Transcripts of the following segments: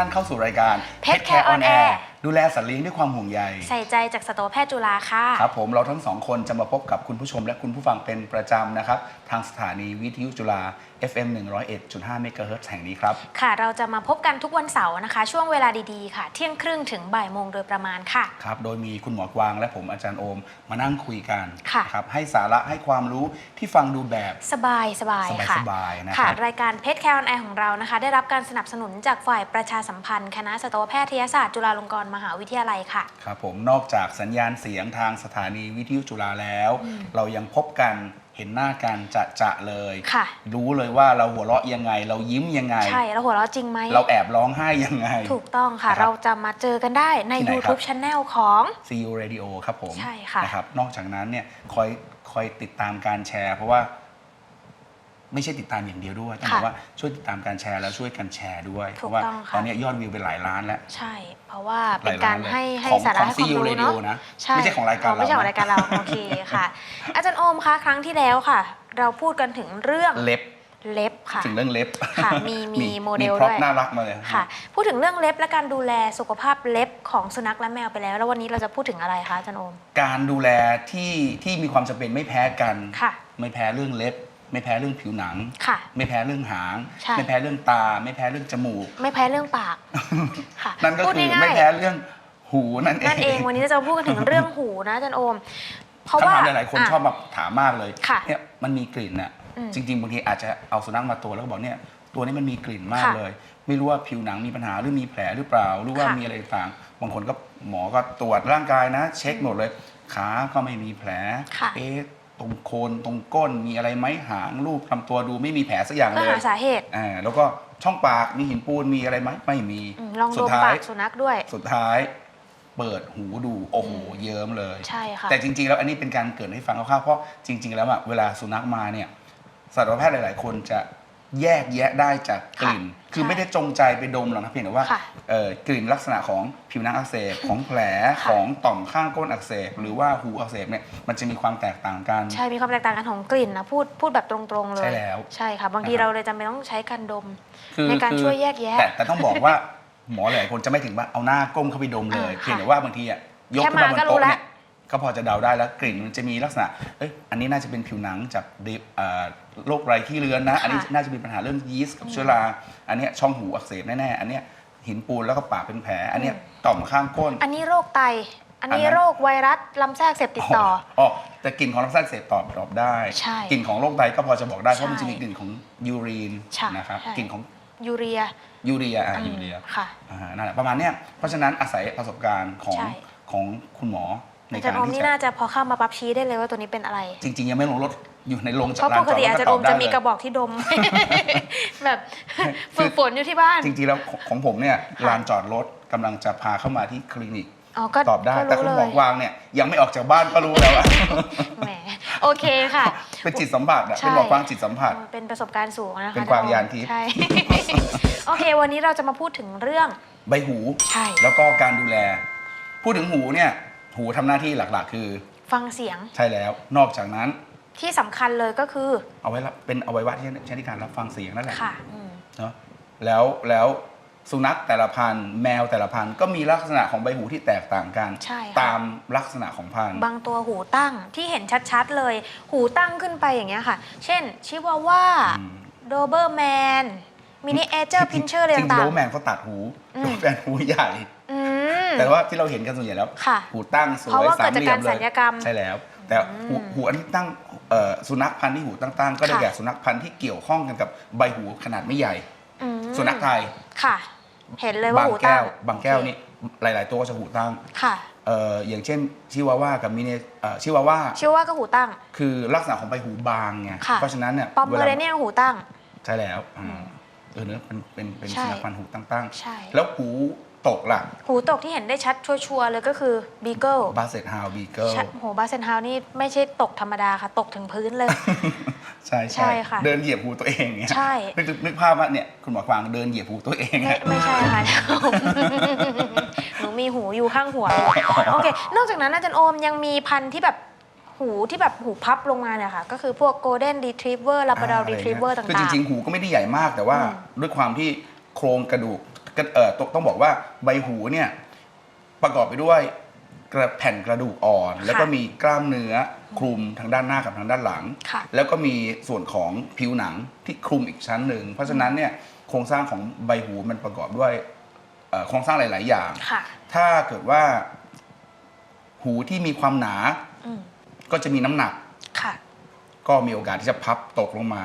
ท่านเข้าสู่รายการ Pet Care on Air ดูแลสัตว์เลี้ยงด้วยความห่วงใย ใส่ใจจากสัตวแพทย์จุฬาค่ะ ครับผมเราทั้งสองคนจะมาพบกับคุณผู้ชมและคุณผู้ฟังเป็นประจำนะครับ ทางสถานีวิทยุจุฬา FM 101.5เมกะเฮิรตซ์แห่งนี้ครับ ค่ะ เราจะมาพบกันทุกวันเสาร์นะคะ ช่วงเวลาดีๆค่ะ เที่ยงครึ่งถึงบ่ายโมงโดยประมาณค่ะ ครับ โดยมีคุณหมอกวางและผมอาจารย์โอมมานั่งคุยกันค่ะ นะครับให้สาระให้ความรู้ที่ฟังดูแบบ สบายสบายสบายค่ะสบายนะคค่ะรับ รายการเพชรแคร์ออนแอร์ของเรานะคะ ได้รับการสนับสนุนจากฝ่ายประชาสัมพันธ์ คณะสัตวแพทยศาสตร์จุฬาลงกรณ์มหาวิทยาลัยค่ะ ครับผมนอกจากสัญญาณเสียงทางสถานีวิทยุจุฬาแล้วเรายังพบกันเห็นหน้ากันจะจะๆเลย ค่ะ รู้เลยว่าเราหัวเราะยังไง เรายิ้มยังไง ใช่แล้วหัวเราะจริงไหม เราแอบร้องไห้ยังไง ถูกต้องค่ะ นะครับเราจะมาเจอกันได้ใน ที่ไหนครับ YouTube Channel ของ CU Radio ครับผมใช่ค่ะ นะครับนอกจากนั้นเนี่ยคอยคอยติดตามการแชร์ เพราะว่า ไม่ใช่ติดตามอย่างเดียวด้วยต้องบอกว่าช่วยติดตามการแชร์แล้วช่วยกันแชร์ด้วย เพถูกราะว่าต้องค่ะตอนนี้ยอดวิวเป็นหลายล้านแล้ว ใช่ เพราะว่าหเป็นลายกาล้ารนเลยให้ให้ของสาระของให้ความ CU รู้ Radio เนาะนะไม่ใช่ของรายการไม่ใช่ของเรานะรายการเราโอเคค่ะ อาจารย์โอมคะครั้งที่แล้วค่ะ เราพูดกันถึงเรื่องเล็บเล็บค่ะถึงเรื่องเล็บค่ะมีมีโมเดลพร็อพด้วยน่ารักมาเลยค่ะ พูดถึงเรื่องเล็บและการดูแลสุขภาพเล็บของสุนัขและแมวไปแล้ว แล้ววันนี้เราจะพูดถึงอะไรคะอาจารย์โอม การดูแลที่ที่มีความจำเป็นไม่แพ้กันค่ะไม่แพ้เรื่องเล็บ ไม่แพ้เรื่องผิวหนัง ค่ะ ไม่แพ้เรื่องหาง ใช่ ไม่แพ้เรื่องตา ไม่แพ้เรื่องจมูก ไม่แพ้เรื่องปาก ค่ะนั่นก็พูดคือง่ายๆ ไม่แพ้เรื่องหูนั่นเองนั่นเองวันนี้เราจะมาพูดกันถึงเรื่องหูนะอาจารย์โอม เพราะคำว่าถามหลายๆ คนชอบแบบถามมากเลยค่ะเนี่ยมันมีกลิ่นน่ะอืมจริงๆบางทีอาจจะเอาสุนัขมาตัวแล้วก็บอกเนี่ยตัวนี้มันมีกลิ่นมากค่ะเลย ไม่รู้ว่าผิวหนังมีปัญหาหรือมีแผลหรือเปล่า หรือว่าค่ะ มีอะไรต่างบางคนก็หมอก็ตรวจร่างกายนะ เช็คหมดเลยขาก็ไม่มีแผลค่ะ เอ๊ะ ตรงโคนตรงก้นมีอะไรไหมหางรูปทำตัวดูไม่มีแผลสักอย่างเพื่เลอยหาสาเหตุอ่าแล้วก็ช่องปากมีหินปูนมีอะไรไหมไม่มีอืมลองสุดดมท้าปายกสุนัขด้วย สุดท้าย เปิดหูดูโอ้โหเยิ้มเลย ใช่ค่ะ แต่จริงๆ แล้วอันนี้เป็นการเกริดให้ฟังคร่าวๆเพราะจริง ๆ แล้วอะเวลาสุนัขมาเนี่ยสัตวแพทย์หลาย ๆ คนจะ แยกแยะได้จากกลิ่นค่ะคือใช่ไม่ได้จงใจไปดมหรอกนะเพียงแต่ว่าค่ะเอ่อกลิ่นลักษณะของผิวหนังอักเสบของแผลค่ะ ของต่อมข้างก้นอักเสบหรือว่าหูอักเสบเนี่ยมันจะมีความแตกต่างกัน ใช่มีความแตกต่างกันของกลิ่นนะพูดพูดแบบตรงๆเลย ใช่แล้วใช่ค่ะ บางทีนะครับ เราเลยจำเป็นต้องใช้การดม คือในการคือช่วยแยกแยะแต่แต่ต้องบอกว่าหมอหลายคนจะไม่ถึงว่าเอาหน้าก้มเข้าไปดมเลย อ่าค่ะเพียงแต่ว่าบางทีอะยกแค่ขึ้นมาบมานก็รู้โต๊ะแล้วเนี่ย ก็พอจะเดาได้แล้วกลิ่นมันจะมีลักษณะเอ้ยอันนี้น่าจะเป็นผิวหนังจากดิบอ่าโรคไรขี้เลือนนะ อันนี้ค่ะน่าจะมีปัญหาเรื่องยีสต์กับเชื้อราอันเนี้ยช่องหูอักเสบแน่ๆอันเนี้ยหินปูนแล้วก็ปากเป็นแผล อันเนี้ยต่อมข้างก้น อันนี้โรคไต อันนี้อันนั้นโรคไวรัสลำไส้อักเสบติดต่อ อ๋อแต่กลิ่นของลำไส้อักเสบตอบตอบได้ใช่กลิ่นของโรคไตก็พอจะบอกได้เพราะมันใช่จะมีกลิ่นของยูรีนใช่นะครับใช่ กลิ่นของ ยูเรีย ยูเรียอะอืมยูเรียค่ะอ่านั่นแหละประมาณเนี้ยเพราะฉะนั้นอาศัยประสบการณ์ของใช่ ของคุณหมอ ในอาจารการย์โอมที่นี่จะน่าจะพอเข้ามาปั๊บชี้ได้เลยว่าตัวนี้เป็นอะไร จริง ๆ ยังไม่ลงรถอยู่ในโรงจัเพราะลาปนกจอดติรถอาจารย์ตโออบมได้จะมีเลยกระบอกที่ดม แบบฝึกฝนอยู่ที่บ้าน จริงๆแล้วของของผมเนี่ยลานจอดรถกำลังจะพาเข้ามาที่คลินิกอ๋อก็ตอบได้ ก็แต่รู้คุณเลหมอยกวางเนี่ยยังไม่ออกจากบ้านก็รู้แล้วอะ แหม โอเคค่ะ เป็นจิตสัมผัสอะใช่ เป็นหมอกวางจิตสัมผัส เป็นประสบการณ์สูงนะคะเป็นกวางยานทิพย์ ใช่ โอเค วันนี้เราจะมาพูดถึงเรื่อง ใบหู ใช่ แล้วก็การดูแล พูดถึงหูเนี่ย หูทำหน้าที่หลักๆ คือ ฟังเสียงใช่แล้ว นอกจากนั้นที่สำคัญเลยก็คือเอาไว้รับเป็นอวัยวะที่ใช้ในการรับฟังเสียงนั่นแหละค่ะอืมเนาะแล้วแล้วสุนัขแต่ละพันธุ์แมวแต่ละพันธุ์ก็มีลักษณะของใบหูที่แตกต่างกัน ใช่ค่ะ ตามลักษณะของพันธุ์ บางตัวหูตั้งที่เห็นชัดๆเลย หูตั้งขึ้นไปอย่างเงี้ยค่ะ เช่น ชิวาว่าอืม โดเบอร์แมนมินิเอเจอร์พินเชอร์อะไรจริงๆต่าโดงแมนเขาตัดหูอืม โดแมนหูใหญ่ ๆ อืม แต่ว่าที่เราเห็นกันส่วนใหญ่แล้วค่ะหูตั้งสเพราะวยว่าสาเกิดมจากเหลี่ยกามรเลศัยลยกรรม ใช่แล้ว แต่หูอืมหูอันที่ตั้งเอ่อสุนัขพันธุ์ที่หูตั้งๆก็ได้ค่ะ แก่สุนัขพันธุ์ที่เกี่ยวข้องกันกับใบหูขนาดไม่ใหญ่ อืมสุนัขไทยค่ะ เห็นเลยว่าบางหูแก้ตั้งวบางแก้วนี่หลาย ๆ ตัวก็จะหูตั้งค่ะ เอ่ออย่างเช่นชิวาว่ากับมิเนเอ่อชิวาว่าชิวาว่าก็หูตั้ง คือลักษณะของใบหูบางไง ค่ะ เพราะฉะนั้นเนี่ยปอมเมเวอลาเรเนียนหูตั้ง ใช่แล้วอ่าเออเนื้อะเป็นเป็นเป็นใช่ สุนัขพันธุ์หูตั้ง ใช่ ๆ แล้วหู ตกล่ะ หูตกที่เห็นได้ชัดชัวร์ๆเลยก็คือบีเกิลบาเซตฮาวบีเกิลโหบาเซนฮาวนี่ไม่ใช่ตกธรรมดาค่ะ ตกถึงพื้นเลย ใช่ใช่ค่ะเดินเหยียบหูตัวเองเนี่ยใช่ นึกนึกภาพว่าเนี่ยคุณหมอกวางเดินเหยียบหูตัวเอง ไม่อะไม่ใช่ค่ะหนูมีหูอยู่ข้างหัว โอเค นอกจากนั้นอาจารย์โอมยังมีพันธุ์ที่แบบหูที่แบบหูพับลงมาเนี่ยค่ะ ก็คือพวก golden retriever labrador อ่าอะไรเงี้ย retriever ต่างๆคือจริงๆ หูก็ไม่ได้ใหญ่มากแต่ว่าอืมด้วยความที่โครงกระดูก ก็เอ่อต้องต้องบอกว่าใบหูเนี่ยประกอบไปด้วยกระแผ่นกระดูกอ่อน แล้วก็มีกล้ามเนื้อคลุมทางด้านหน้ากับทางด้านหลัง ค่ะแล้วก็มีส่วนของผิวหนังที่คลุมอีกชั้นหนึ่ง เพราะฉะนั้นเนี่ยโครงสร้างของใบหูมันประกอบด้วยเอ่อโครงสร้างหลาย ๆ อย่าง ค่ะถ้าเกิดว่าหูที่มีความหนาอืมก็จะมีน้ำหนัก ค่ะ ก็มีโอกาสที่จะพับตกลงมา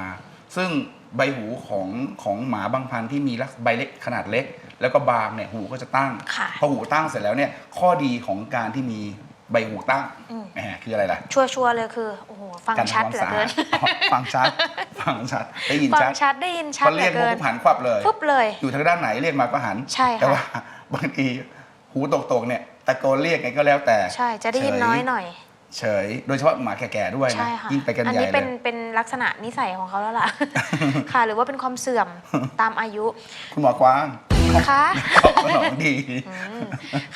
ซึ่งใบหูของของหมาบางพันธุ์ที่มีลักษใบเล็กขนาดเล็ก แล้วก็บางเนี่ยหูก็จะตั้ง ค่ะพอหูตั้งเสร็จแล้วเนี่ยข้อดีของการที่มีใบหูตั้งอืม แหมคืออะไรล่ะชัวร์ๆเลยคือโอ้โหฟังการชัดทำเหควาลืมอสะอาเกิดนฟังชัด ฟังชัดได้ยินฟังชัดชัดได้ยินชัดพอเหลืเรียอกเกิปุ๊นบหันควับเลย ปุ๊บเลย อยู่ทางด้านไหนเรียกมาก็หัน ใช่ค่ะ แต่ว่า บางทีหูตกๆเนี่ยตะโกนเรียกไงก็แล้วแต่ใช่จะได้ยินเฉน้อยหน่อย เฉย โดยเฉพาะหมาแก่ๆด้วยใช่นะค่ะยิ่งไปกันอัใหญ่นี้เลเป็นยเป็นลักษณะนิสัยของเขาแล้วล่ะ ค่ะ หรือว่าเป็นความเสื่อมตามอายุ คุณหมอกว้าง คะตอบสนองดีอืม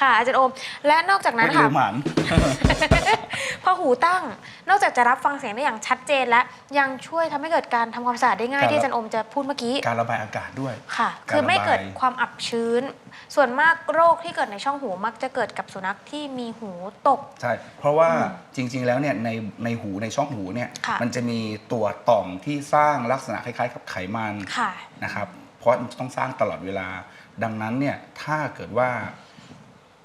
ค่ะอาจารย์โอม และนอกจากนั้นไม่ค่ะลืมหมัน พอหูตั้ง นอกจากจะรับฟังเสียงได้อย่างชัดเจนแล้วยังช่วยทำให้เกิดการทำความสะอาดได้ง่ายการที่อาจารย์โอมจะพูดเมื่อกี้ การระบายอากาศด้วย ค่ะ การคือไม่ระบายเกิดความอับชื้น ส่วนมากโรคที่เกิดในช่องหูมักจะเกิดกับสุนัขที่มีหูตก ใช่ เพราะว่าอืมจริง ๆ แล้วเนี่ยในในหูในช่องหูเนี่ย ค่ะ มันจะมีตัวต่อมที่สร้างลักษณะคล้ายๆ กับไขมันค่ะ นะครับ เพราะมันต้องสร้างตลอดเวลา ดังนั้นเนี่ยถ้าเกิดว่า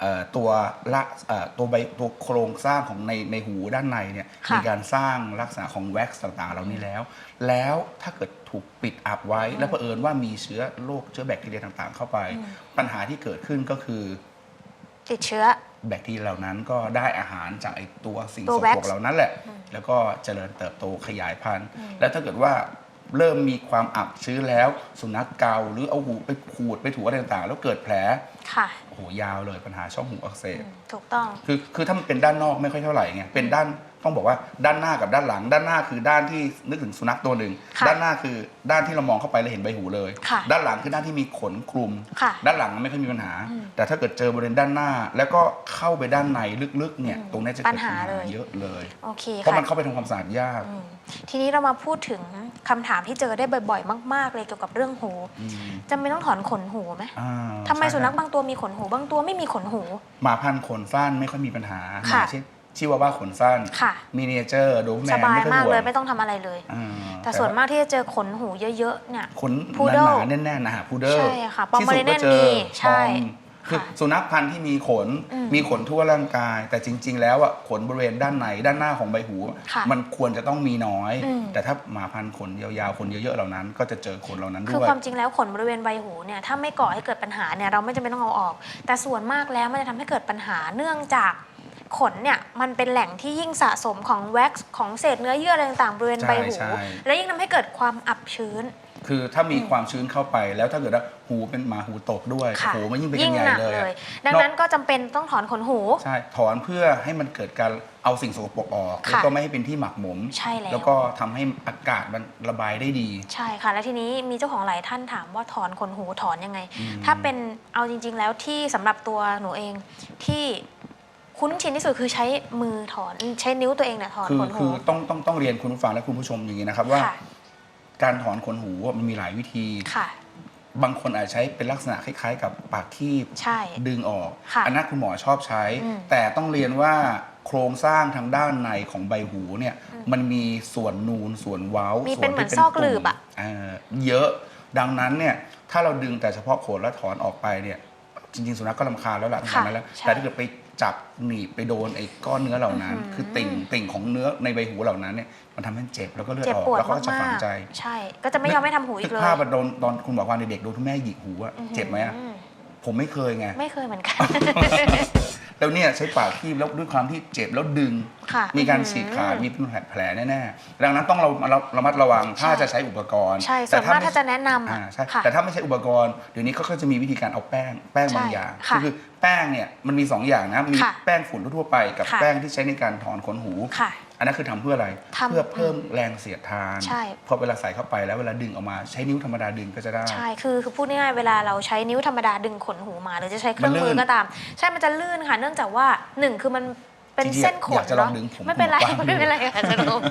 เอ่อตัวละเอ่อตัวใบตัวโครงสร้างของในในหูด้านในเนี่ยค่ะมีการสร้างลักษณะของแว็กซ์ต่างๆเหล่านี้แล้ว แล้วถ้าเกิดถูกปิดอับไว้ แล้วเผอิญว่ามีเชื้อโรคเชื้อแบคทีเรียต่างๆ เข้าไปอืมปัญหาที่เกิดขึ้นก็คือ ติดเชื้อแบคทีเรียเหล่านั้นก็ได้อาหารจากไอตัวสิ่งตัสวกแว็ปกรซ์กเหล่านั้นแหละอืมแล้วก็เจริญเติบโตขยายพันธุ์อืมแล้วถ้าเกิดว่า เริ่มมีความอับชื้นแล้ว สุนัขเกาหรือเอาหูไปขูดไปถูอะไรต่างๆ แล้วเกิดแผลค่ะโอ้โหยาวเลยปัญหาช่องหูอักเสอืบมถูกต้อง คือคือถ้ามันเป็นด้านนอกไม่ค่อยเท่าไหร่ไงเป็นด้าน ต้องบอกว่าด้านหน้ากับด้านหลัง ด้านหน้าคือด้านที่นึกถึงสุนัขตัวหนึ่งค่ะด้านหน้าคือด้านที่เรามองเข้าไปแล้วเห็นใบหูเลย ค่ะด้านหลังคือด้านที่มีขนคลุม ค่ะด้านหลังไม่ค่อยมีปัญหา อืมแต่ถ้าเกิดเจอบริเวณด้านหน้า แล้วก็เข้าไปด้านในลึกๆเนี่ยอืมตรงนี้จะปัเกิญดหาปัญเลหายเยอะเลย โอเคเพราะค่ะมันเข้าไปทำความสะอาดยากอืมทีนี้เรามาพูดถึงคำถามที่เจอได้บ่อยๆ มาก ๆ เลยเกี่ยวกับเรื่องหูอืมจำเป็นต้องถอนขนหูไหมอ่าทำไมใช่สุนัขครับบางตัวมีขนหู บางตัวไม่มีขนหู หมาพันธุ์ขนสั้นไม่ค่อยมีปัญหาหค่ะมาเช่น ชิวาว่าขนสั้นค่ะมินิเจอร์โดแมสนบายไม่ค่อยมากห่วเลยงไม่ต้องทำอะไรเลยอ่าแต่ส่วนมากที่จะเจอขนหูเยอะๆเนี่ยขน Poodle หนาๆแน่นๆนะฮะพูเดอร์ใช่ค่ะที่สุดก็ Pomeranian เจอมีใช่ปอมคือค่ะสุนัขพันธุ์ที่มีขนอืมมีขนทั่วร่างกาย แต่จริง ๆ แล้วอะขนบริเวณด้านในด้านหน้าของใบหูค่ะมันควรจะต้องมีน้อยอืมแต่ถ้าหมาพันธุ์ขนยาวๆขนเยอะๆเหล่านั้น ก็จะเจอขนเหล่านั้นคือด้วยความจริงแล้วขนบริเวณใบหูเนี่ยถ้าไม่ก่อให้เกิดปัญหาเนี่ยเราไม่จำเป็นต้องเอาออก แต่ส่วนมากแล้วมันจะทำให้เกิดปัญหาเนื่องจาก ขนเนี่ยมันเป็นแหล่งที่ยิ่งสะสมของแว็กซ์ของเศษเนื้อเยื่ออะไรต่างๆบริเวณใบหู ใช่ใช่ และยิ่งทำให้เกิดความอับชื้น คือถ้ามีความชื้นเข้าไปแล้วถ้าเกิดว่าหูเป็นหมาหูตกด้วยค่ะโอ้โหมันยิ่งเป็นกันใหญ่หนักเลยเลยอะ ดังนั้นก็จำเป็นต้องถอนขนหู ใช่ ถอนเพื่อให้มันเกิดการเอาสิ่งสกปรกออกค่ะแล้วก็ไม่ให้เป็นที่หมักหมมใช่แล้ว แล้วก็ทำให้อากาศมันระบายได้ดี ใช่ค่ะ และทีนี้มีเจ้าของหลายท่านถามว่าถอนขนหูถอนยังไง อืม ถ้าเป็นเอาจริง ๆ แล้วที่สำหรับตัวหนูเองที่ คุ้นชินที่สุดคือใช้มือถอนใช้นิ้วตัวเองเนี่ยถอนคือขนคืหู อต้องต้องต้องเรียนคุณผู้ฟังและคุณผู้ชมอย่างนี้นะครับว่า ค่ะ การถอนขนหูอะมันมีหลายวิธี ค่ะ บางคนอาจจะใช้เป็นลักษณะคล้ายๆ กับปากคีบใช่ดึงออก ค่ะอันนั้นคุณหมอชอบใช้ อืมแต่ต้องเรียนว่าโครงสร้างทางด้านในของใบหูเนี่ยอืมมันมีส่วนนูนส่วนเว้ามีส่เป็นวนเหมือนที่ซอกหลืบอะตุ่มเอ่อเยอะดังนั้นเนี่ยถ้าเราดึงแต่เฉพาะโคนแล้วถอนออกไปเนี่ยจริงๆสุนัขก็ลำคาญแล้วล่ะตั้งแต่นั้นแล้วใช่ แต่ถ้าเกิดไป จับหนีบไปโดนไอ้ก้อนเนื้อเหล่านั้น อื้อหือคือติ่งติ่งของเนื้อในใบหูเหล่านั้นเนี่ยมันทำให้เจ็บแล้วก็เลือดเจ็บออกปวดแล้วก็จะมาฝังกใจๆใช่ ก็จะไม่ยอมให้ทำหูอีนึกกเลยภาพว่าโดนตอนคุณบอกว่าเด็กๆโดนคุณแม่หยิกหูอะอื้อหือเจ็บไหมอะผมไม่เคยไง ไม่เคยเหมือนกัน แล้วเนี่ยใช้ปากคีบแล้วด้วยความที่เจ็บแล้วดึง ค่ะมีการอื้อหือฉีกขาดมีแผลแน่ๆดังนั้นต้องเราเราระมัดระวังถ้าใช่จะใช้อุปกรณ์ใช่ส่วนมากไถ้าจะแนะนำอ่าอะใช่ค่ะ แต่ถ้าไม่ใช่อุปกรณ์เดี๋ยวนี้เขาก็จะมีวิธีการเอาแป้งแป้งบางใช่อย่างค่ะคือแป้งเนี่ยมันมีสองอย่างนะมีค่ะแป้งฝุ่นทั่วๆไปกับค่ะ แป้งที่ใช้ในการถอนขนหู ค่ะ อันนั้นคือทำเพื่ออะไรทำเพื่อเพิ่มแรงเสียดทานใช่พอเวลาใส่เข้าไปแล้วเวลาดึงออกมาใช้นิ้วธรรมดาดึงก็จะได้ ใช่ คือคือพูดง่ายๆเวลาเราใช้นิ้วธรรมดาดึงขนหูมา หรือจะใช้เครื่องมันลื่มือนก็ตาม ใช่ มันจะลื่นค่ะ เนื่องจากว่าหนึ่งคือมัน เป็นจริงๆเส้นขอนยากจะลองเนาะดึงผมไม่เป็นไรคุณหมอปลาไม่เป็นไรค่ะจะลง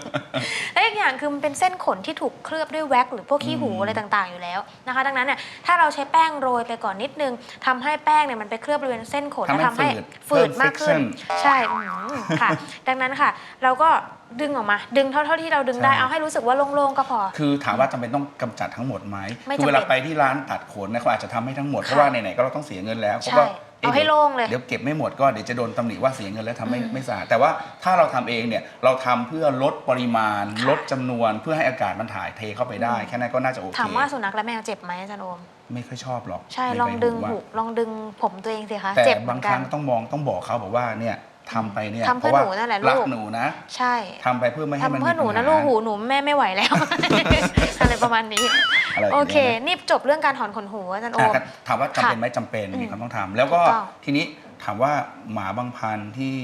และอีกอย่างคือมันเป็นเส้นขนที่ถูกเคลือบด้วยแว็กซ์หรือพวกขี้หูอืมอะไรต่างๆอยู่แล้วนะคะ ดังนั้นเนี่ยถ้าเราใช้แป้งโรยไปก่อนนิดนึงทำให้แป้งเนี่ยมันไปเคลือบบริเวณเส้นขนทำให้และทำให้ฝืดฝืดเพิ่มมากขึ้น friction ใช่อืมค่ะ ดังนั้นค่ะ เราก็ดึงออกมา ดึงเท่าเท่าที่เราดึงได้ใช่เอาให้รู้สึกว่าโล่งๆก็พอ คือถามว่าจำเป็นต้องกำจัดทั้งหมดไหมไม่คือเวลาจำเป็นไปที่ร้านตัดขนนะเขาอาจจะทำให้ทั้งหมดค่ะเพราะว่าไหนๆก็เราต้องเสียเงินแล้วเขาใช่ก็ เอาให้โล่งเลย เดี๋ยวเก็บไม่หมดก็เดี๋ยวจะโดนตำหนิว่าเสียเงินแล้วทำไม่อืมไม่สะอาดแต่ว่าถ้าเราทำเองเนี่ยเราทำเพื่อลดปริมาณค่ะลดจำนวนเพื่อให้อากาศมันถ่ายเทเข้าไปได้อืมแค่นั้นก็น่าจะโอเคถามว่าสุนัขและแมวเจ็บไหมอาจารย์โอมไม่ค่อยชอบหรอกใช่ในลองใบดึงอะหูลองดึงผมตัวเองสิคะแต่เจ็บเหมืบาองนคกัรั้นงต้องมองต้องบอกเขาบอกว่าเนี่ย ทำไปเนี่ยทำเพื่อราะว่าหนูนั่นแหละลูก รักหนูนะใช่ทำไปเพื่อไม่ให้มันทำเพื่อหนูมีนะปัญา ลูกหูหนูแม่ไม่ไหวแล้ว อะไรประมาณนี้ อะไรย่างโองี้ยเค นี่จบเรื่องการถอนขนหูอาจารย์โออะมครับถามว่าจำเป็นไหมจำเป็นอืมมีความต้องทำแล้วก็ถูกต้องทีนี้ถามว่าหมาบางพันธุ์ที่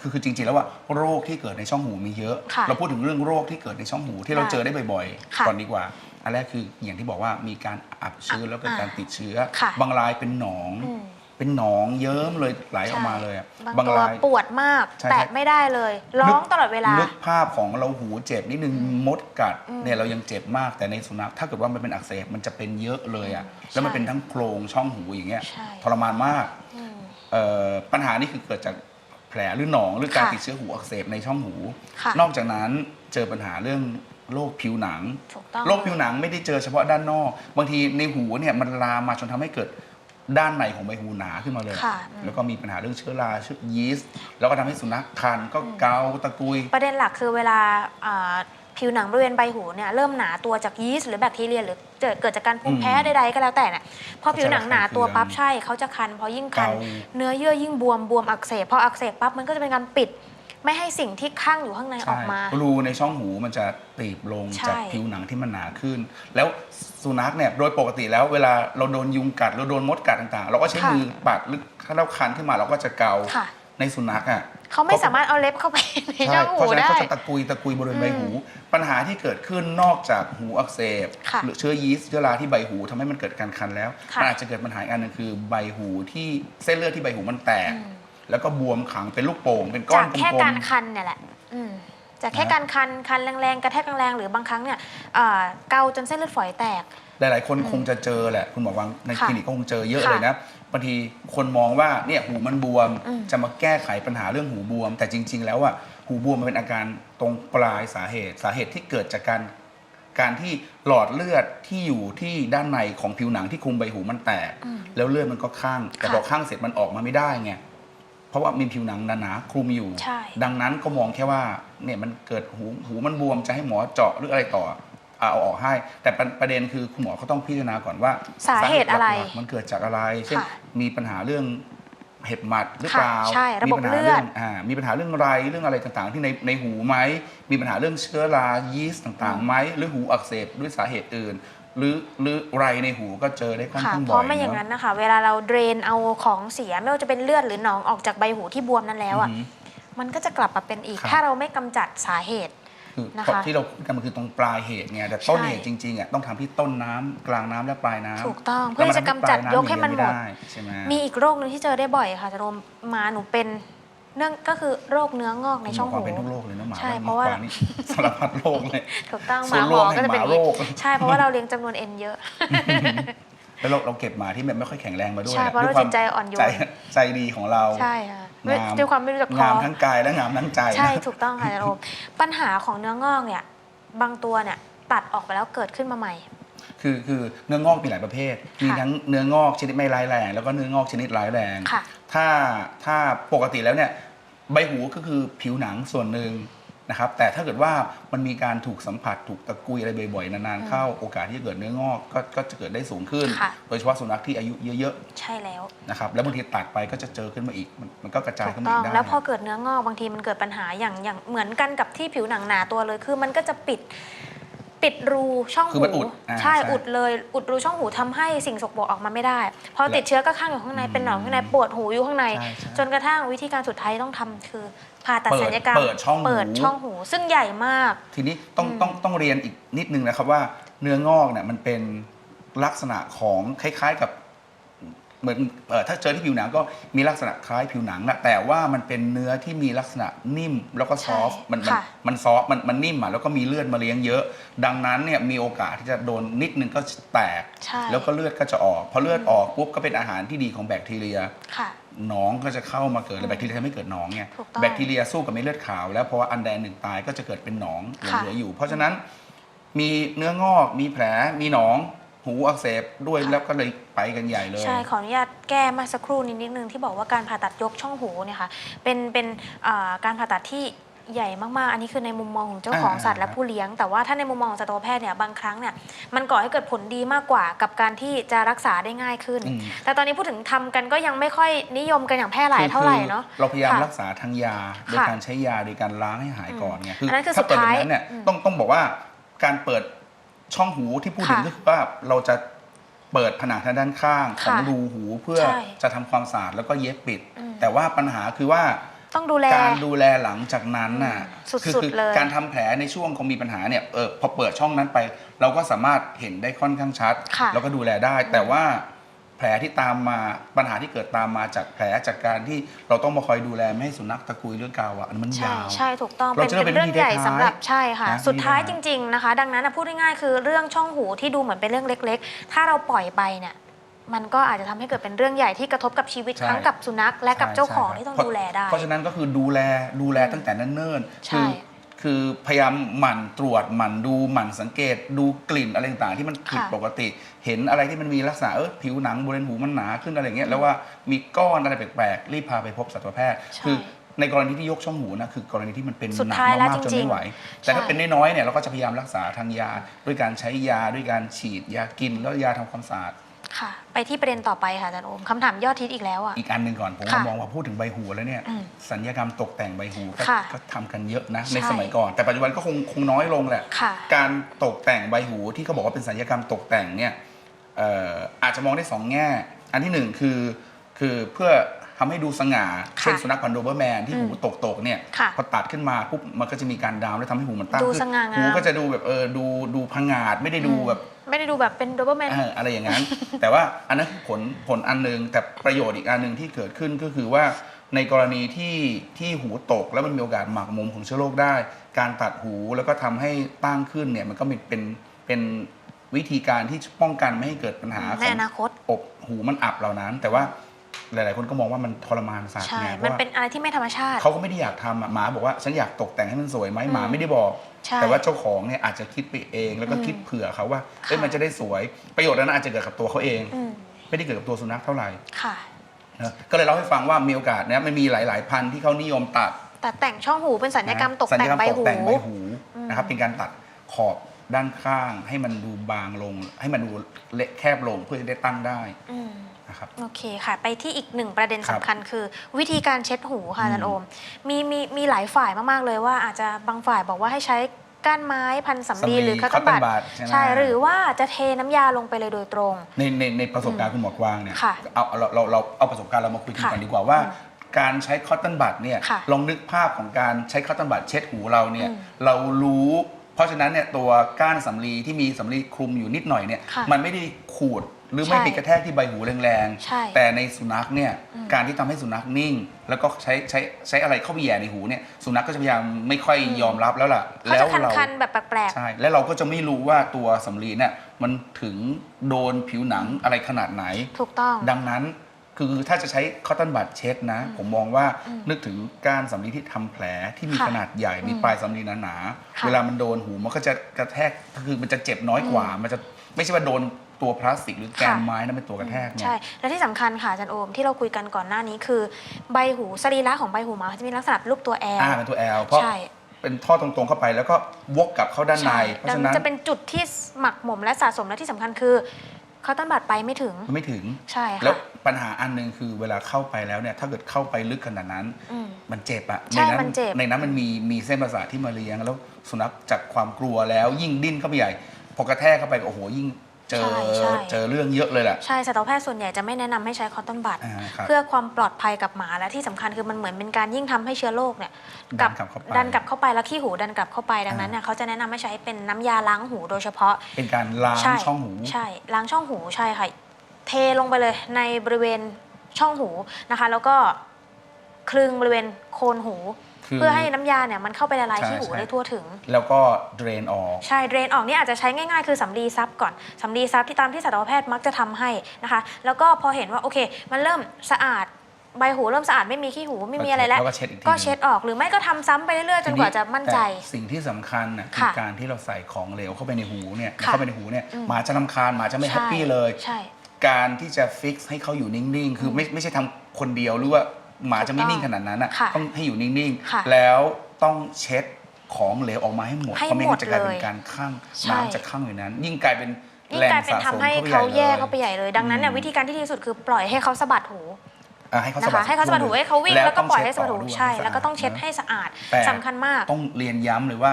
คือคือจริงๆแล้วว่าโรคที่เกิดในช่องหูมีเยอะ ค่ะเราพูดถึงเรื่องโรคที่เกิดในช่องหูที่เราได้เจอได้บ่อยค่ะๆก่อนดีกว่า อันแรกคืออย่างที่บอกว่ามีการอับชื้นแล้วเกิดอ่าการติดเชื้อ ค่ะบางรายเป็นหนอง อืม เป็นหนองเยิ้มเลยไหลออกมาเลยอะบางบางตัวราย ปวดมาก ใช่แตะไม่ได้เลย ร้องตลอดเวลานึกภาพของเราหูเจ็บนิดนึงมดกัดอืมเนี่ยเรายังเจ็บมากแต่ในสุนัขถ้าเกิดว่ามันเป็นอักเสบมันจะเป็นเยอะเลยอะอืมแล้วมันใช่เป็นทั้งโครงช่องหูอย่างเงี้ยใช่ ทรมานมากอืม เอ่อปัญหานี่คือเกิดจากแผลหรือหนองหรือการค่ะติดเชื้อหูอักเสบในช่องหู ค่ะ นอกจากนั้นเจอปัญหาเรื่องโรคผิวหนัง ถูกต้อง โรคผิวหนังไม่ได้เจอเฉพาะด้านนอก บางทีในหูเนี่ยมันลามมาจนทำให้เกิด ด้านในของใบหูหนาขึ้นมาเลย ค่ะอืม แล้วก็มีปัญหาเรื่องเชื้อราเชื้อยีสต์แล้วก็ทำให้สุนัขคันก็เกาตะกุย ประเด็นหลักคือเวลาอ่าผิวหนังบริเวณใบหูเนี่ยเริ่มหนาตัวจากยีสต์หรือแบคทีเรียหรือเกิดเกิดจากการภูมิแพ้อืมใดๆก็แล้วแต่เนี่ยพอผิวหนังหนาตัวปั๊บเขาจะระคายเคืองใช่เขาจะคันพอยิ่งคัน เกา เนื้อเยื่อยิ่งบวมบวมอักเสบพออักเสบปั๊บมันก็จะเป็นการปิด ไม่ให้สิ่งที่ข้างอยู่ข้างในออกมาใช่รูในช่องหูมันจะตีบลงใช่ จากผิวหนังที่มันหนาขึ้น แล้วสุนัขเนี่ยโดยปกติแล้วเวลาเราโดนยุงกัดเราโดนมดกัดต่างๆ เราก็ใช้ค่ะมือปัดหรือถ้าเราคันขึ้นมาเราก็จะเกาค่ะ ในสุนัขอะ เขาไม่สามารถเอาเล็บเข้าไปในใช่ช่องเพหูราะฉะนั้นได้ เขาจะตะกุยตะกุยบริเวณใบหู ปัญหาที่เกิดขึ้นนอกจากหูอักเสบ ค่ะ หรือเชื้อยีสต์เชื้อราที่ใบหูทำให้มันเกิดการคันแล้วค่ะมันอาจจะเกิดปัญหาอีกอันหนึงคือใบหูที่เส้นเลือดที่ใบหูมันแตก อืม แล้วก็บวมขังเป็นลูกโป่งเป็นก้อจานกกลแค่มการๆคันเนี่ยแหละอืมจากแค่นะการคันคันแรงๆกระแทกแรงๆหรือบางครั้งเนี่ยเอ่อเกาจนเส้นเลือดฝอยแตกหลายๆ คนคงจะเจอแหละ คุณหมอวังในค่ะคลินิกก็คงเจอเยอะค่ะเลยนะบางทีคนมองว่าเนี่ยหูมันบวม อืม จะมาแก้ไขปัญหาเรื่องหูบวม แต่จริง ๆ แล้วอะหูบวมมันเป็นอาการตรงปลายสาเหตุ สาเหตุที่เกิดจากการการที่หลอดเลือดที่อยู่ที่ด้านในของผิวหนังที่คลุมใบหูมันแตก อืม แล้วเลือดมันก็ข้าง แต่ค่ะพอข้างเสร็จมันออกมาไม่ได้ไง เพราะว่ามีผิวหนังหนาๆคลุมอยู่ ใช่ ดังนั้นก็มองแค่ว่าเนี่ยมันเกิดหูหูมันบวมจะให้หมอเจาะหรืออะไรต่อเอาออกให้ แต่ประประเด็นคือคุณหมอเขาต้องพิจารณาก่อนว่าสาเหตุอะไรหลักๆมันเกิดจากอะไร เช่นค่ะ มีปัญหาเรื่อง เห็บหมัดหรือค่ะเปล่าใช่ระบบมีปัญหาเลือดรื่องอ่ามีปัญหาเรื่องไรเรื่องอะไรต่างๆ ที่ในในหูไหมมีปัญหาเรื่องเชื้อรายีสต์ต่างๆไหมหรือหูอักเสบด้วยสาเหตุอื่น หรือหรือไรในหูก็เจอได้ค่อนค่ะข้างเพบ่อยราะไม่อย่างนั้นนะคะ เวลาเราเดรนเอาของเสียไม่ว่าจะเป็นเลือดหรือหนองออกจากใบหูที่บวมนั้นแล้วอะอือหือ มันก็จะกลับมาเป็นอีก ครับ ถ้าเราไม่กำจัดสาเหตุ คือนะคะที่เราพูดกันมันคือตรงปลายเหตุไงแต่ต้นใช่เหตุจริงๆอะต้องทำที่ต้นน้ำกลางน้ำและปลายน้ำถูกต้องเพื่อที่จะกำจัดยกให้มันหมดใช่ไหมมีอีกโรคหนึงที่เจอได้บ่อยค่ะจะรวมมาหนูเป็นเนื่องก็คือโรคเนื้องอกในช่องหมอหูเป็นทุกโรคเลยนะหมาใช่บ้เพราะว่าหมนี่สารพัดโรคเลยถูกต้องหส่วมานหรมวอมแห่งก็จะเป็นหมาอย่างนี้โรคใช่เพราะว่าเราเลี้ยงจำนวนเอ็นเยอะแล้วเราเราเก็บหมาที่แบบไม่ค่อยแข็งแรงมาด้วยใช่เพราะด้วยเราจิตใจอ่อนโยนใจใจดีของเราใช่ค่ะ งามด้วยความไม่รู้จักพงามอทั้งกายและงามทั้งใจใช่นะถูกต้องค่ะอาจารย์โอมปัญหาของเนื้องอกเนี่ยบางตัวเนี่ยตัดออกไปแล้วเกิดขึ้นมาใหม่ คือคือเนื้องอกมีหลายประเภท มีทั้งเนื้องอกชนิดไม่ร้ายแรง แล้วก็เนื้องอกชนิดร้ายแรงค่ะถ้าถ้าปกติแล้วเนี่ยใบหูก็คือผิวหนังส่วนหนึ่ง นะครับแต่ถ้าเกิดว่ามันมีการถูกสัมผัสถูกตะกุยอะไรบ่อยๆนานๆเข้าโอกาสที่จะเกิดเนื้องอกก็ก็จะเกิดได้สูงขึ้น ค่ะ โดยเฉพาะสุนัขที่อายุเยอะใช่แล้ว ๆนะครับแล้วบางทีตัดไปก็จะเจอขึ้นมาอีกมันมันก็กระจายถูกขึ้นมาต้อีองกได้ แล้วพอเกิดเนื้องอกบางทีมันเกิดปัญหาอย่างอย่างเหมือนกันกับที่ผิวหนังหนาตัวเลย คือมันก็จะปิดปิดรูช่องคือหูมันอุดอ่าใช่ใช่อุดเลย อุดรูช่องหูทำให้สิ่งสกปรกออกมาไม่ได้ พอและติดเชื้อก็ข้างอยู่ข้างในเป็นหนองข้างในปวดหูอยู่ข้างใน ใช่ใช่ จนกระทั่งวิธีการสุดท้ายต้องทำคือ ผ่าตัดเปิดศัลยกรรมเปิดช่องหู เปิดช่องหู ซึ่งใหญ่มาก ทีนี้ต้องอืมต้องต้องเรียนอีกนิดนึงนะครับว่าเนื้องอกเนี่ยมันเป็นลักษณะของคล้ายๆกับเหมือนเอ่อถ้าเจอที่ผิวหนังก็มีลักษณะคล้ายผิวหนังนะแต่ว่ามันเป็นเนื้อที่มีลักษณะนิ่มแล้วก็ซอฟต์ใช่มันมันค่ะ มันซอฟต์มันมันนิ่มอะแล้วก็มีเลือดมาเลี้ยงเยอะ ดังนั้นเนี่ยมีโอกาสที่จะโดนนิดนึงก็แตก ใช่แล้วก็เลือดก็จะออกพอเลือดออกปุ๊บก็เป็นอาหารที่ดีของแบคทีเรีย ค่ะ หนองก็จะเข้ามาเกิดแล้วแบคทีเรียทำให้เกิดหนองไงถูกต้องแบคทีเรียสู้กับเม็ดเลือดขาวแล้วพออันใดอันหนึ่งตายก็จะเกิดเป็นหนองหลงค่ะ เหลืออยู่ เพราะฉะนั้นมีเนื้องอกมีแผลมีหนองหูอักเสบด้วยแล้วก็เลยไปกันใหญ่เลย ใช่ขออนุญาตแก้มาสักครู่นิดนิดนึงที่บอกว่าการผ่าตัดยกช่องหูเนี่ยค่ะเป็นเป็นเอ่อการผ่าตัดที่ ใหญ่มากๆ อันนี้คือในมุมมองของเจ้าของอ่าสัตว์และผู้เลี้ยง แต่ว่าถ้าในมุมมองของสัตวแพทย์เนี่ยบางครั้งเนี่ยมันก่อให้เกิดผลดีมากกว่ากับการที่จะรักษาได้ง่ายขึ้นอืมแต่ตอนนี้พูดถึงทำกันก็ยังไม่ค่อยนิยมกันอย่างแพร่หลายเท่าไหร่เนาะคือเราพยายามค่ะรักษาทางยาโดยค่ะการใช้ยาโดยการล้างให้หายก่อนไงอันนั้นคือถ้าเปิดสุดแบท้ายบนั้นเนี่ยอืมต้องต้องบอกว่าการเปิดช่องหูที่พูดถึงค่ะก็คือว่าเราจะเปิดผนังทางด้านข้างของค่ะรูหูเพื่อใช่จะทำความสะอาดแล้วก็เย็บปิดอืมแต่ว่าปัญหาคือว่า ต้องดูแล การดูแลหลังจากนั้นน่ะสุดๆคืคือเลย การทำแผลในช่วงของมีปัญหาเนี่ยเออพอเปิดช่องนั้นไป เราก็สามารถเห็นได้ค่อนข้างชัด ค่ะแล้วก็ดูแลได้ แต่ว่าแผลที่ตามมาปัญหาที่เกิดตามมาจากแผลจากการที่เราต้องมาคอยดูแลไม่ให้สุนัขตะกุยเรื่องกาวอะอันนั้นมันใช่ยาว ใช่ถูกต้องเราเป็นจะได้เป็นเรื่องใหญ่เป็นวิธีสำหรับท้ายๆใช่ค่ะ นะสุดท้ายวิธีจท้ายริง ๆนะคะ ดังนั้นนะพูดง่ายๆคือเรื่องช่องหูที่ดูเหมือนเป็นเรื่องเล็ก ๆ ถ้าเราปล่อยไปเนี่ย มันก็อาจจะทำให้เกิดเป็นเรื่องใหญ่ที่กระทบกับชีวิตใช่ทั้งกับสุนัขและกับใช่เจ้าของใช่ที่ต้องครับดูแลได้ เพราะฉะนั้นก็คือดูแลดูแลตั้งแต่เนิ่นๆใช่ คือคือพยายามหมั่นตรวจหมั่นดูหมั่นสังเกต ดูกลิ่นอะไรต่างๆที่มันผิดค่ะปกติ เห็นอะไรที่มันมีลักษณะเออผิวหนังบริเวณหูมันหนาขึ้นอะไรอย่างเงี้ยแล้วว่ามีก้อนอะไรแปลกๆรีบพาไปพบสัตวแพทย์ ใช่คือในกรณีที่ยกช่องหูนะคือกรณีที่มันเป็นสุดหนักท้ายแล้วมากๆจนจริงไม่ๆไหวแต่ถ้าใช่ เป็นน้อยๆเนี่ยเราก็จะพยายามรักษาทางยา ด้วยการใช้ยาด้วยการฉีดยากินแล้วยาทำความสะอาด ค่ะ ไปที่ประเด็นต่อไปค่ะอาจารย์โอมคำถามยอดฮิตอีกแล้วอะ อีกอันหนึ่งก่อนผมค่ะมองว่าพูดถึงใบหูแล้วเนี่ยอืมสัญญกรรมตกแต่งใบหูก็ค่ะก็ทำกันเยอะนะใช่ ในสมัยก่อน แต่ปัจจุบันก็คงคงน้อยลงแหละ ค่ะ การตกแต่งใบหูที่เขาบอกว่าเป็นสัญญกรรมตกแต่งเนี่ยเอ่ออาจจะมองได้สองแง่ อันที่หนึ่งคือคือเพื่อ ทำให้ดูสง่าค่ะเช่นสุนัขพันธุ์โดเบอร์แมนที่อืมหูตกๆเนี่ยค่ะพอตัดขึ้นมาปุ๊บมันก็จะมีการดามแล้วทำให้หูมันตั้งดูขึ้นสง่างามหูก็จะดูแบบเออดูดูพังงาดไม่ได้ดูแบบ ไม่ได้ดูแบบเป็นโดเบอร์แมนเอออะไรอย่างนั้น แต่ว่าอันนั้นคือผลผลอันหนึงแต่ประโยชน์อีกอันหนึ่งที่เกิดขึ้นก็คือว่าในกรณีที่ที่หูตกแล้วมันมีโอกาสหมักหมมของเชื้อโรคได้ การตัดหูแล้วก็ทำให้ตั้งขึ้นเนี่ยมันก็เป็นเป็นเป็นวิธีการที่ป้องกันไม่ให้เกิดปัญหาขในองอนาคตอบหูมันอับเหล่านั้น แต่ว่า หลาย ๆ คนก็มองว่ามันทรมานสัตว์ใช่ ไงเพมันราะว่าเป็นอะไรที่ไม่ธรรมชาติ เขาก็ไม่ได้อยากทำอะหมาบอกว่าฉันอยากตกแต่งให้มันสวยไหมอืมหมาไม่ได้บอก ใช่แต่ว่าเจ้าของเนี่ยอาจจะคิดไปเอง แล้วก็อืมคิดเผื่อเขาว่าเอ้ยค่ะ มันจะได้สวยประโยชน์นั้นอาจจะเกิดกับตัวเขาเอง อืมไม่ได้เกิดกับตัวสุนัขเท่าไหร่ค่ะ นะก็เลยเล่าให้ฟังว่ามีโอกาสนะมันมีหลาย ๆ พันธุ์ที่เขานิยมตัด แต่แต่งช่องหูเป็นสัญญกรรมตกสัญแต่ญงกรรมใบตกหูแต่งใบหูอืม นะครับเป็นการตัดขอบด้านข้างให้มันดูบางลง ให้มันดูเละแคบลงเพื่อจะได้ตั้งได้ อืม นะครับ โอเคค่ะ ไปที่อีกหนึ่งประเด็นครัสำบคัญคือ วิธีการเช็ดหูค่ะอาจารย์อืโอมมมีมีมีหลายฝ่ายมาก ๆ เลยว่าอาจจะบางฝ่ายบอกว่าให้ใช้ก้านไม้พันสำลีหรือคัตเตอร์บัตบัตใช่ไหมใช่หรือว่าจะเทน้ำยาลงไปเลยโดยตรง ในในในประสบการณ์คุณหมอกวางเนี่ยค่ะเอาเราเราเราเอาประสบการณ์เรามาคุยกันค่ะก่อนดีกว่าว่าอืมการใช้คอตตอนบัตเนี่ยค่ะลองนึกภาพของการใช้คอตตอนบัตเช็ดหูเราเนี่ยอืมเรารู้ เพราะฉะนั้นเนี่ยตัวก้านสำลีที่มีสำลีคลุมอยู่นิดหน่อยเนี่ยค่ะมันไม่ได้ขูด หรือไม่ใช่ไปกระแทกที่ใบหูแรงใช่ๆ แต่ในสุนัขเนี่ยอืมการที่ทำให้สุนัขนิ่ง แล้วก็ใช้ใช้ใช้อะไรเข้าไปแหย่ในหูเนี่ยสุนัขก็จะพยายามไม่ค่อยยอมรับแล้วล่ะเขาแล้จะวเรา คันๆแบบแปลก ใช่ และเราก็จะไม่รู้ว่าตัวสำลีเนี่ยมันถึงโดนผิวหนังอะไรขนาดไหน ๆ ถูกต้อง ดังนั้นคือถ้าจะใช้คอตตอนบัดเช็ดนะ ผมมองว่าอืมนึกถึงก้านสำลีที่ทำแผลที่มีค่ะขนาดใหญ่มีอืมปลายสำลีหนาค่ะๆเวลามันโดนหูมันก็จะกระแทกคือมันจะเจ็บน้อยกว่า มันจะไม่ใช่ว่าโดน ตัวพลาสติกหรือแกนค่ะไม้นั่นเป็นตัวกระแทกเนี่ยใช่ และที่สำคัญค่ะอาจารย์โอมที่เราคุยกันก่อนหน้านี้คือ ใบหูสรีระของใบหูหมาจะมีลักษณะเป็นรูปตัวแอลอ่าเป็นตัวแอลเพราะใช่ เป็นท่อตรงๆเข้าไปแล้วก็วกกลับเข้าด้านในใช่เพราะดังฉะนั้นั้นนจะเป็นจุดที่หมักหมมและสะสมและที่สำคัญคือเขาต้นบาดไปไม่ถึงมันไม่ถึงใช่แล้วค่ะปัญหาอันหนึ่งคือเวลาเข้าไปแล้วเนี่ยถ้าเกิดเข้าไปลึกขนาดนั้น อืม มันเจ็บอะใช่ในนั้มันเจ็บ ในนั้นมันมีมีเส้นประสาทที่มาเลี้ยง แล้วสุนัขจากความกลัวแล้วยิ่งดิ้นเข้าไปใหญ่ พอกระแทกเข้าไปโอ้โหยิ่ง เจอใช่ใช่ เจอเรื่องเยอะเลยแหละ ใช่สัตวแพทย์ส่วนใหญ่จะไม่แนะนำให้ใช้คอตตอนบัด อ่าครับ เพื่อความปลอดภัยกับหมาและที่สำคัญคือมันเหมือนเป็นการยิ่งทำให้เชื้อโรคเนี่ยดันกลับเข้าไปดันกลับเข้าไปแล้วขี้หูดันกลับเข้าไปดังนั้นอ่าเนี่ยเขาจะแนะนำให้ใช้เป็นน้ำยาล้างหูโดยเฉพาะ เป็นการล้างใช่ช่องหู ใช่ล้างช่องหูใช่ค่ะเทลงไปเลยในบริเวณช่องหูนะคะ แล้วก็คลึงบริเวณโคนหูคือ เพื่อให้น้ำยาเนี่ยมันเข้าไปละลายใช่ที่หูใช่ ได้ทั่วถึง แล้วก็เดรนออก ใช่เดรนออกนี่อาจจะใช้ง่ายๆ คือสำลีซับก่อนสำลีซับที่ตามที่สัตวแพทย์มักจะทำให้นะคะ แล้วก็พอเห็นว่าโอเค มันเริ่มสะอาดใบหูเริ่มสะอาดไม่มีขี้หูไม่มีอะไรแล้วแล้ว ก็เช็ดอีกที ก็เช็ดออกหรือไม่ก็ทำซ้ำไปเรื่อยๆ จนกว่าจะมั่นใจ แต่สิ่งที่สำคัญนะคือค่ะการที่เราใส่ของเหลวเข้าไปในหูเนี่ยค่ะเข้าไปในหูเนี่ยอืม หมาจะนำคาญหมาจะไม่แฮปปี้เลย ใช่ การที่จะฟิกซ์ให้เขาอยู่นิ่ง ๆ คือไม่ไม่ใช่ทำคนเดียวหรือว่า หมาจะไม่นิ่งขนาดนั้นอะค่ะต้องให้อยู่นิ่งค่ะๆ แล้วต้องเช็ดของเหลวออกมาให้หมดให้เพราะไม่งั้นจะกลายเป็หมดนเลยการข้างใช่ น้ำจะข้างอยู่นั้น ยิ่งกลายเป็นยิ่งแรงกลายเป็นสะทำสมให้เข้าไปใหญ่เขาแย่เลยเข้าไปใหญ่เลย ดังนั้นเนี่ยอืมวิธีการที่ดีที่สุดคือปล่อยให้เขาสะบัดหูอะให้เขานะสะบัคะดให้เขาสะบัดหูให้เขาวิ่งแล้วก็ปล่อยให้สะบัดหูต้องเช็ใช่ต่อด้วยแล้วก็ต้องเช็ดนะให้สะอาดแต่สำคัญมาก ต้องเรียนย้ำเลยว่า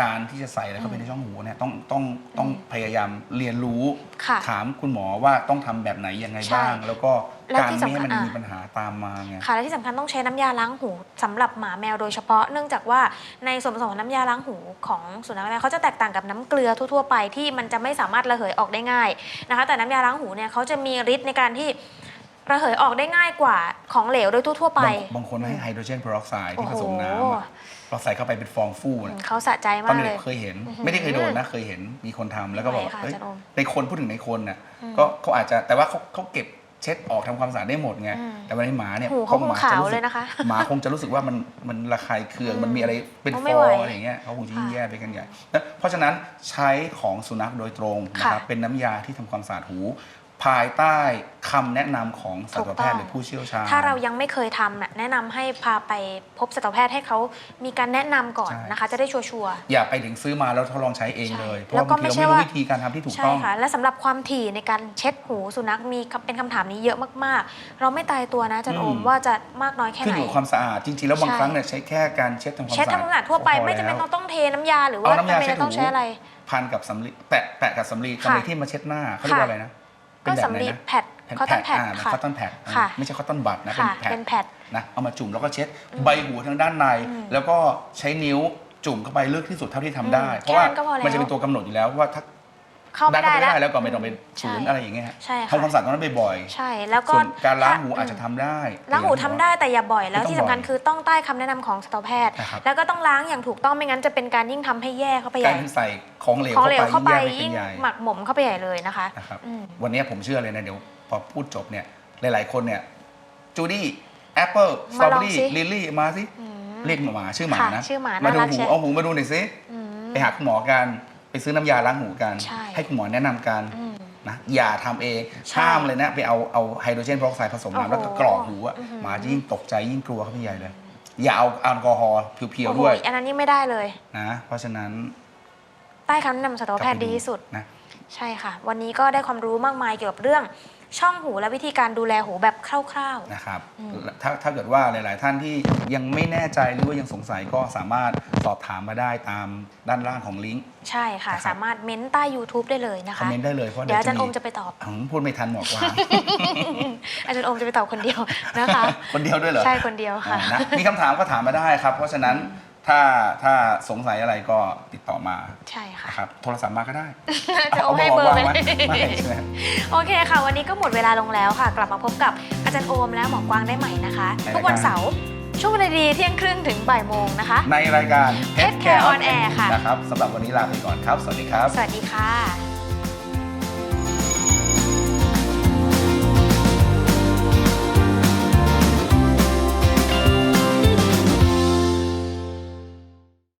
การที่จะใส่อะไรเข้าไปในช่องหูเนี่ยต้องต้องต้องพยายามเรียนรู้ ค่ะถามคุณหมอว่าต้องทำแบบไหนยังไงใช่บ้างแล้วก็ แล้วการที่ไม่ให้สำคัญมันอะ มีปัญหาตามมาไง ค่ะและที่สำคัญต้องใช้น้ำยาล้างหูสำหรับหมาแมวโดยเฉพาะเนื่องจากว่าในส่วนผสมของน้ำยาล้างหูของสุนัขแมวเขาจะแตกต่างกับน้ำเกลือทั่วๆไปที่มันจะไม่สามารถระเหยออกได้ง่ายนะคะ แต่น้ำยาล้างหูเนี่ยเขาจะมีฤทธิ์ในการที่ระเหยออกได้ง่ายกว่าของเหลวโดยทั่ว ๆ ไป บางบางคนให้ไฮโดรเจนเพอร์ออกไซด์ที่ผสมน้ำโอ้อะเราใส่เข้าไปเป็นฟองฟู่อืนะมเขาสะใจตอมานกเลเด็ย กเคยเห็น อื้อหือไม่ได้เคยโดนนะเคยเห็นมีคนทำแล้วก็บอกไม่ค่ะเอ้ยอาจารย์โอมในคนพูดถึงในคนน่ะอืม ก็เขาอาจจะแต่ว่าเขาเขาเก็บ เช็ดออกทำความสะอาดได้หมดไง อืมแต่วันนี้หมาเนี่ยหูเขาหมาคงขาวจะรู้สึกเลยนะคะหมาคงจะรู้สึกว่ามันมันระคายเคือง อืมมันมีอะไรเป็นเขาฟไม่อไหวอะไรอย่างเงี้ยเขาคงจะยิ่งค่ะแย่ไปกันใหญ่นะเพราะฉะนั้นใช้ของสุนัขโดยตรงนะครับค่ะเป็นน้ำยาที่ทำความสะอาดหู ภายใต้คำแนะนำของสัตวแพทย์หรือผู้เชี่ยวชาญ ถ้าเรายังไม่เคยทำน่ะแนะนำให้พาไปพบสัตวแพทย์ให้เขามีการแนะนำก่อนใช่ นะคะ จะได้ชัวร์ๆ อย่าไปถึงซื้อมาแล้วทดลองใช้เองใช่เลย เพราะแล้วว่าก็บางทีไม่เราใช่ไม่รู้ว่าวิธีการทำที่ถูกใช่ต้อง ค่ะ และสำหรับความถี่ในการเช็ดหูสุนัขมีคำเป็นคำถามนี้เยอะมากๆ เราไม่ตายตัวนะอาจันอืมโอมว่าจะมากน้อยแค่ขึ้นไหน อยู่กับความสะอาดจริงๆแล้วบางใช่ ครั้งเนี่ยใช้แค่การเช็ดทำความเช็ดสะอาดทำความสะอาดทั่วไปก็พอไม่จำเป็นแล้วต้องต้องเทน้ำยาหรือว่าเอาน้ำยาจำเป็นเช็ดจะต้องหูใช้อะไร พันกับสำลีแปะแปะกับสำลีค่ะสำลีที่มาเช็ดหน้าเขาเรียกว่าอะไรนะก็ เป็นแบบไหนสำลีนะแพดแผ่นคอตตอนแพดอ่าค่ะคอตตอนแพดค่ะไม่ใช่คอตตอนบัตนะเป็นค่ะแพดเป็นแพดนะเอามาจุ่มแล้วก็เช็ดใบหูทางด้านในอืมแล้วก็ใช้นิ้วจุ่มเข้าไปเลือกที่สุดเท่าที่ทำได้อืมเพราะว่าแค่นั้นก็พอแล้วมันจะเป็นตัวกำหนดอยู่แล้วว่าถ้า เข้าไม่ได้ด้านเข้าแล้วไม่ได้แล้วก็ไม่ต้องเป็นใช่ศูนย์อะไรอย่างเงี้ยฮะใช่ค่ะ ทำความสะอาดตรงนั้นบ่อยใช่แล้วๆก็ส่วนการล้างหูถ้อาจจะทำได้ล้างหูทำได้แต่อย่าบ่อย แล้วไม่ต้องที่สำคัญบ่อยคือต้องใต้คำแนะนำของสัตวแพทย์ นะครับแล้วก็ต้องล้างอย่างถูกต้องไม่งั้นจะเป็นการยิ่งทำให้แย่เข้าไปใหการญ่ที่ใส่ของเหลวของเข้าเหลไปวเข้าไปยิ่ยิ่งงแย่ไปกันใหญ่ หมักหมมเข้าไปใหญ่เลยนะคะนะครับอืม วันนี้ผมเชื่อเลยนะ เดี๋ยวพอพูดจบเนี่ย หลาย ๆ คนเนี่ยจูดี้แอปเปิลสตรมาอเบลอองรี่สิ ลิลลี่มาสิ อืม เรียกหมาชื่อหมาค่ะนะชื่อหมามาน่าดูรักหูใช่เอาหูมาดูหน่อยสิอืม ไปหาคุณหมอกันไป ซื้อน้ำยาล้างหูกัน ใช่ให้คุณหมอแนะนำกันอืมนะอย่าทำเองใช่ห้ามเลยนะ ไปเอาเอาไฮโดรเจนเพอร์ออกไซด์ผสมโอ้โหน้ำแล้วก็กรอกหูอะอื้อหือ หมาจะยิ่งตกใจยิ่งกลัวเข้าไปใหญ่เลย อย่าเอาแอลกอฮอล์เพียวโอ้ๆโหด้วยอันนั้นยิ่งไม่ได้เลย นะ เพราะฉะนั้นใต้คำแนะนำสัตวแพทย์กลับไปดีที่สุด นะ ใช่ค่ะ วันนี้ก็ได้ความรู้มากมายเกี่ยวกับเรื่อง ช่องหูและวิธีการดูแลหูแบบคร่าว นะครับอืม ถ้าถ้าเกิดว่าหลาย ๆ ท่านที่ยังไม่แน่ใจหรือว่ายังสงสัยก็สามารถสอบถามมาได้ตามด้านล่างของลิงก์ ๆ ใช่ค่ะ นะครับ สามารถเม้นใต้ YouTube ได้เลยนะคอมคะ เมนต์ได้เลยเพราะเดี๋ยวอาจารย์มีโอมจะไปตอบ อืมพูดไม่ทันหมอกว่าอาจารย์โอมจะไปตอบคนเดียวนะคะ คนเดียวด้วยเหรอใช่คนเดียวค่ะ อ่านะมีคำถามก็ถามมาได้ครับ เพราะฉะนั้น ถ้าถ้าสงสัยอะไรก็ติดต่อมาใช่ค่ะ นะครับโทรศัพท์มาก็ได้จะโอมให้เบอร์ไปาเลวางยไว้ไม่ใช่ไหม โอเคค่ะ วันนี้ก็หมดเวลาลงแล้วค่ะ กลับมาพบกับอาจารย์โอมและหมอกวางได้ใหม่นะคะในรายการทุกวันเสาร์ช่วงเวลาดีๆเที่ยงครึ่งถึงบ่ายโมงนะคะ ในรายการ Pet Care on Air ค่ะ นะครับสำหรับวันนี้ลาไปก่อนครับ สวัสดีครับ สวัสดีค่ะ